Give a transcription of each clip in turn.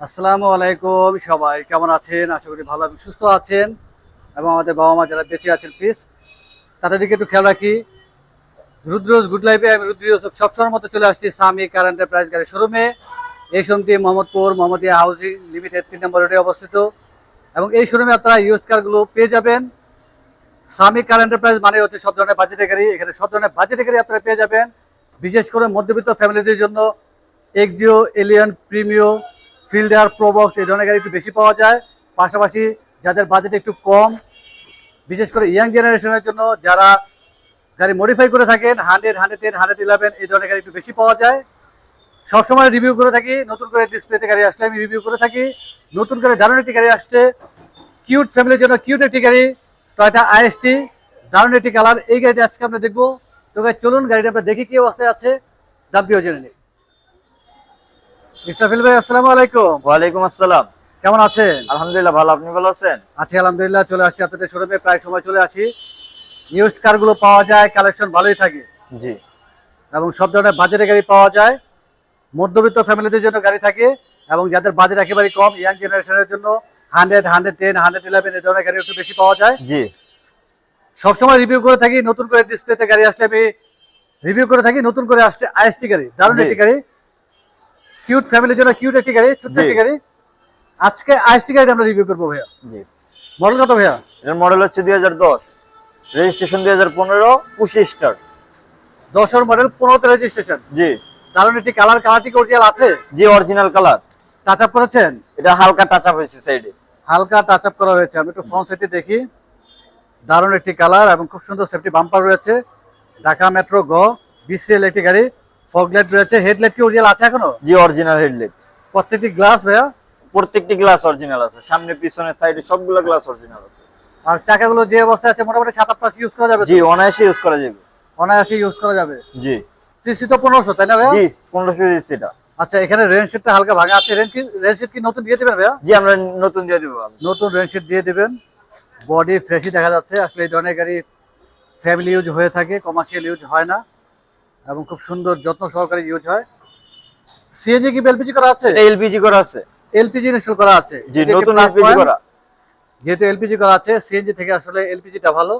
আসসালামু আলাইকুম সবাই, কেমন আছেন? আশা করি ভালো সুস্থ আছেন এবং আমাদের বাবা মা যারা বেঁচে আছেন প্লিজ তাদের দিকে একটু খেয়াল রাখি। রুদ্রজ গুড লাইফে আমি রুদ্রজ সবসময়ের মতো চলে আসছি সামি কার এন্টারপ্রাইজ গাড়ি শোরুমে এই শোরুমটি মোহাম্মদপুর মোহাম্মদিয়া হাউজিং লিমিটেড তিন নম্বর রোডে অবস্থিত। এবং এই শোরুমে আপনারা ইউজ কারগুলো পেয়ে যাবেন। সামি কার এন্টারপ্রাইজ মানে হচ্ছে সব ধরনের বাজেটের গাড়ি এখানে সব ধরনের বাজেটের গাড়ি আপনারা পেয়ে যাবেন। বিশেষ করে মধ্যবিত্ত ফ্যামিলিদের জন্য Axio Allion Premio Fielder Probox এই ধরনের গাড়ি একটু বেশি পাওয়া যায়। পাশাপাশি যাদের বাজেট একটু কম, বিশেষ করে ইয়াং জেনারেশনের জন্য যারা গাড়ি মডিফাই করে থাকেন hundred hundred ten hundred eleven এই ধরনের গাড়ি একটু বেশি পাওয়া যায়। সবসময় রিভিউ করে থাকি, নতুন করে ডিসপ্লেতে গাড়ি আসলে আমি রিভিউ করে থাকি। নতুন করে দারুণ একটি গাড়ি আসছে। কিউট ফ্যামিলির জন্য কিউট একটি গাড়ি টয়টা আইএসটি দারুণ একটি কালার এই গাড়িটি আজকে আমরা দেখব। তো গাড়ি চলুন গাড়িটা আমরা দেখি কি অবস্থায় আছে। দাবিও জেনে নিই। ইস্তাফিল ভাই আসসালামু আলাইকুম। ওয়ালাইকুম আসসালাম। কেমন আছেন? আলহামদুলিল্লাহ ভালো। আপনি ভালো আছেন? আছি আলহামদুলিল্লাহ চলে আসছি আপনাদের শোরুমে। প্রায় সময় চলে আসি। ইউজড কারগুলো পাওয়া যায় কালেকশন ভালোই থাকে। জি। এবং সব ধরনের বাজেটের গাড়ি পাওয়া যায়। মধ্যবিত্ত ফ্যামিলিদের জন্য গাড়ি থাকে এবং যাদের বাজেট একেবারে কম ইয়াং জেনারেশনের জন্য hundred hundred ten hundred eleven এই ধরনের গাড়ি একটু বেশি পাওয়া যায়। জি। সবসময় রিভিউ করে থাকি নতুন করে ডিসপ্লেতে গাড়ি আসলে আমি রিভিউ করে থাকি নতুন করে আসছে আইএসটি গাড়ি দারুণ। একটি গাড়ি। কিউট ফ্যামিলির জন্য কিউট একটি গাড়ি ছোট্ট একটি গাড়ি। আজকে আইএসটি গাড়ি আমরা রিভিউ করব ভাইয়া। জি। মডেল কত ভাইয়া? এর মডেল হচ্ছে দুই হাজার দশ। রেজিস্ট্রেশন দুই হাজার পনেরো পঁচিশ স্টার দশের মডেল পনেরোতে রেজিস্ট্রেশন জি। দারুণ একটি কালার কালারটি অরিজিনাল আছে? জি অরিজিনাল কালার টাচ আপ করেছেন? এটা হালকা টাচ আপ হয়েছে সাইডে হালকা টাচ আপ করা হয়েছে। আমি একটু ফ্রন্ট সাইডে দেখি। দারুণ একটি কালার এবং খুব সুন্দর সেফটি বাম্পার রয়েছে। ঢাকা মেট্রো গ বিসিএল একটি গাড়ি। ফগলাইট রয়েছে হেডলাইট কি অরিজিনাল আছে এখনও? জি অরিজিনাল হেডলাইট প্রত্যেকটি গ্লাস ভাইয়া? প্রত্যেকটি গ্লাস অরিজিনাল আছে সামনে পিছনে সাইডে সবগুলো গ্লাস অরিজিনাল আছে। আর চাকাগুলো যে অবস্থায় আছে মোটামুটি সাত আট ইউজ করা যাবে জি অনায়াসে ইউজ করা যাবে। অনায়াসে ইউজ করা যাবে? জি। সিসি তো পনেরোশো তাই না ভাইয়া? জি পনেরোশো এটা আচ্ছা এখানে রেন শিটটা হালকা ভাঙা আছে রেন কি রেন শিট কি নতুন দিয়ে দেবেন ভাইয়া? জি আমরা নতুন দিয়ে দেবো। নতুন রেন শিট দিয়ে দেবেন। বডি ফ্রেশই দেখা যাচ্ছে আসলে এই ধরনের গাড়ি ফ্যামিলি ইউজ হয়ে থাকে কমার্শিয়াল ইউজ হয় না। এবং খুব সুন্দর যত্ন সহকারে ইউজ হয়। সিএনজি কি এলপিজি করা আছে? এলপিজি করা আছে। এলপিজি ইনস্টল করা আছে। জি নতুন এলপিজি করা। যেহেতু এলপিজি করা আছে সিএনজি থেকে আসলে এলপিজিটা ভালো।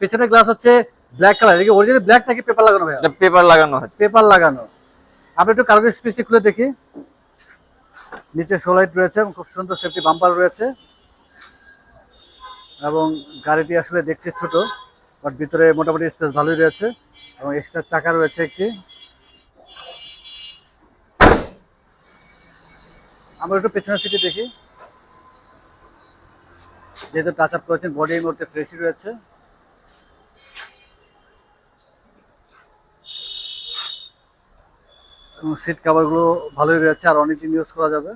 পেছনের গ্লাস হচ্ছে ব্ল্যাক কালার এদিকে অরিজিনাল ব্ল্যাক নাকি পেপার লাগানো এটা পেপার লাগানো হয়। পেপার লাগানো। আমরা একটু কার্গো স্পেসটি খুলে দেখি। নিচে সোলাইট রয়েছে এবং খুব সুন্দর সেফটি বাম্পার রয়েছে। এবং গাড়িটি আসলে দেখতে ছোট বাট ভিতরে মোটামুটি স্পেস ভালোই রয়েছে। এবং এক্সট্রা চাকা রয়েছে একটি। আমরা একটু পেছনের সিটি দেখি। যেহেতু টাচ আপ করেছেন বডি এই ফ্রেশই রয়েছে। এবং সিট কাভারগুলো ভালোই রয়েছে, আর অনেকদিন ইউজ করা যাবে।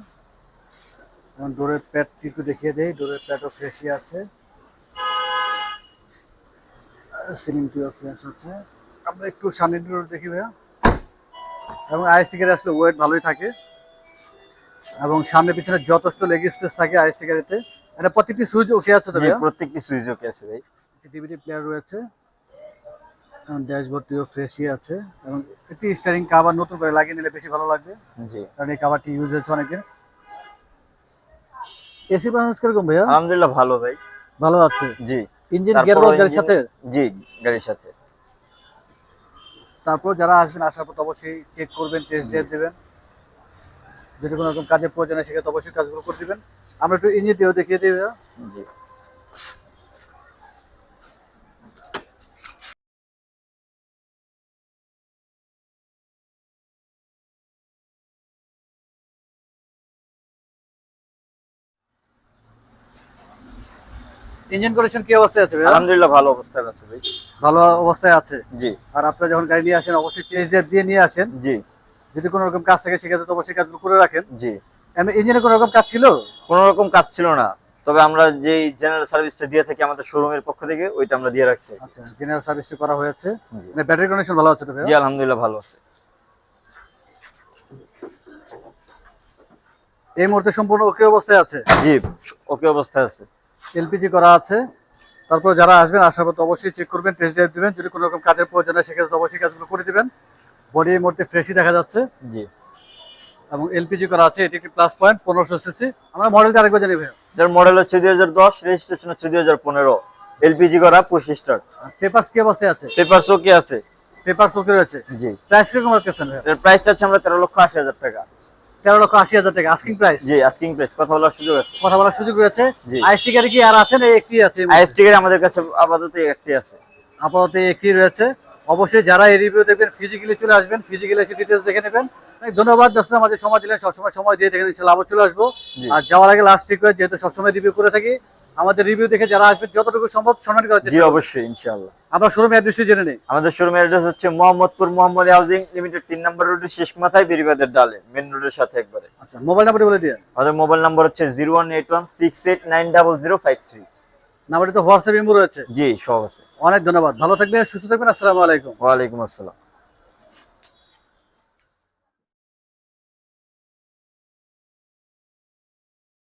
এবং ডোরের প্যাডটি একটু দেখিয়ে দেই ডোরের প্যাডও ফ্রেশই আছে। সিলিং টু ফ্রেশ আছে। আমরা একটু সামনের ডোর দেখি ভাইয়া। এবং আইএসটিকারে আসলে ওয়েট ভালোই থাকে। এবং সামনে পিছনে যথেষ্ট লেগ স্পেস থাকে আইএসটিকারিতে এটা প্রত্যেকটি সুইচ ওকে আছে তো ভাইয়া? প্রত্যেকটি সুইচ ওকে আছে ভাই। ডিভিডি প্লেয়ার রয়েছে। এবং ড্যাশবোর্ডটিও ফ্রেশই আছে। এবং একটি স্টারিং কাভার নতুন করে লাগিয়ে নিলে বেশি ভালো লাগবে। জি। কারণ এই কাভারটি ইউজ হয়েছে অনেকের। এসি পারফরমেন্স কীরকম ভাইয়া? আলহামদুলিল্লাহ ভালো ভাই। ভালো আছে? জি। ইঞ্জিন গিয়ারবক্স গাড়ির সাথে? জি গাড়ির সাথে। তারপর যারা আসবেন আসার পর অবশ্যই চেক করবেন টেস্ট ড্রাইভ দেবেন। যদি কোনো রকম কাজের প্রয়োজন হয় সেক্ষেত্রে অবশ্যই কাজগুলো করে দেবেন। আমরা একটু ইঞ্জিনটিও দেখিয়ে দেবে জি। ইঞ্জিন কন্ডিশন কি অবস্থায় আছে আলহামদুলিল্লাহ ভালো অবস্থায় আছে ভাই। ভালো অবস্থায় আছে? জি। আর আপনারা যখন গাড়ি নিয়ে আসেন অবশ্যই ড্রাইভ দিয়ে নিয়ে আসেন। জি। যদি কোনো রকম কাজ থাকে সেক্ষেত্রে তো অবশ্যই কাজগুলো করে রাখেন। জি। ইঞ্জিনে কোনো রকম কাজ ছিল? কোনো রকম কাজ ছিল না। তবে আমরা যেই জেনারেল সার্ভিসটা দিয়ে থাকি আমাদের শোরুমের পক্ষ থেকে ওইটা আমরা দিয়ে রাখছি। আচ্ছা জেনারেল সার্ভিসটি করা হয়েছে। মানে ব্যাটারি কন্ডিশন ভালো আছে তো জি আলহামদুলিল্লাহ ভালো আছে। এই মুহূর্তে সম্পূর্ণ ওকে অবস্থায় আছে? জি ওকে অবস্থায় আছে। এলপিজি করা আছে। তারপর যারা আসবেন আসার পর অবশ্যই চেক করবেন টেস্ট ড্রাইভ দিবেন। যদি কোনো রকম কাজের প্রয়োজন হয় সেক্ষেত্রে অবশ্যই কাজগুলো করে দিবেন। বডি মুহূর্তে ফ্রেশই দেখা যাচ্ছে। জি। এবং এলপিজি করা আছে এটি একটি প্লাস পয়েন্ট পনেরোশো সিসি আমরা মডেলটা আরেকবার জানি ভাই যার মডেল হচ্ছে দুই হাজার দশ রেজিস্ট্রেশন হচ্ছে দুই হাজার পনেরো। এলপিজি করা পঁচিশ স্টার পেপারস কি অবস্থায় আছে? পেপার ওকে আছে। পেপারস ওকে রয়েছে। জি। প্রাইস কীরকম রাখতেছেন ভাই এর প্রাইসটা আছে আমরা তেরো লক্ষ আশি হাজার টাকা। তেরো লক্ষ আশি হাজার টাকা আস্কিং প্রাইস জি আস্কিং প্রাইস কথা বলার সুযোগ আছে। কথা বলার সুযোগ রয়েছে। কি আর একটি আছে? আমাদের কাছে আপাতত একটি আছে। আপাতত একটি রয়েছে। অবশ্যই যারা এই রিভিউ দেখবেন ফিজিক্যালি চলে আসবেন ফিজিক্যালি এসে ডিটেলস দেখে নেবেন। ধন্যবাদ দর্শক আমাদের সময় দিলেন সবসময় সময় দিয়ে দেখে ইনশাল্লাহ আবার চলে আসব। আর যাওয়ার আগে লাস্ট রিকোয়েস্ট যেহেতু সবসময় রিভিউ করে থাকি আমাদের রিভিউ দেখে যারা আসবে যতটুকু সম্ভব সম্মান করার জি চেষ্টা অবশ্যই ইনশাআল্লাহ। আমরা শোরুম অ্যাড্রেসটি জেনে নিই। আমাদের শোরুম অ্যাড্রেস হচ্ছে মোহাম্মদপুর মোহাম্মদ হাউজিং লিমিটেড তিন নম্বর রোডের শেষ মাথায় বেরিবাদের ডালে মেন রোডের সাথে একবারে। আচ্ছা মোবাইল নাম্বার বলে দিয়ে আমাদের মোবাইল নাম্বার হচ্ছে zero one eight one six eight nine double zero five three নাম্বারটি তো হোয়াটসঅ্যাপ ইমো রয়েছে। জি সব আছে। অনেক ধন্যবাদ। ভালো থাকবেন সুস্থ থাকবেন আসসালামু আলাইকুম। ওয়ালাইকুম আসসালাম।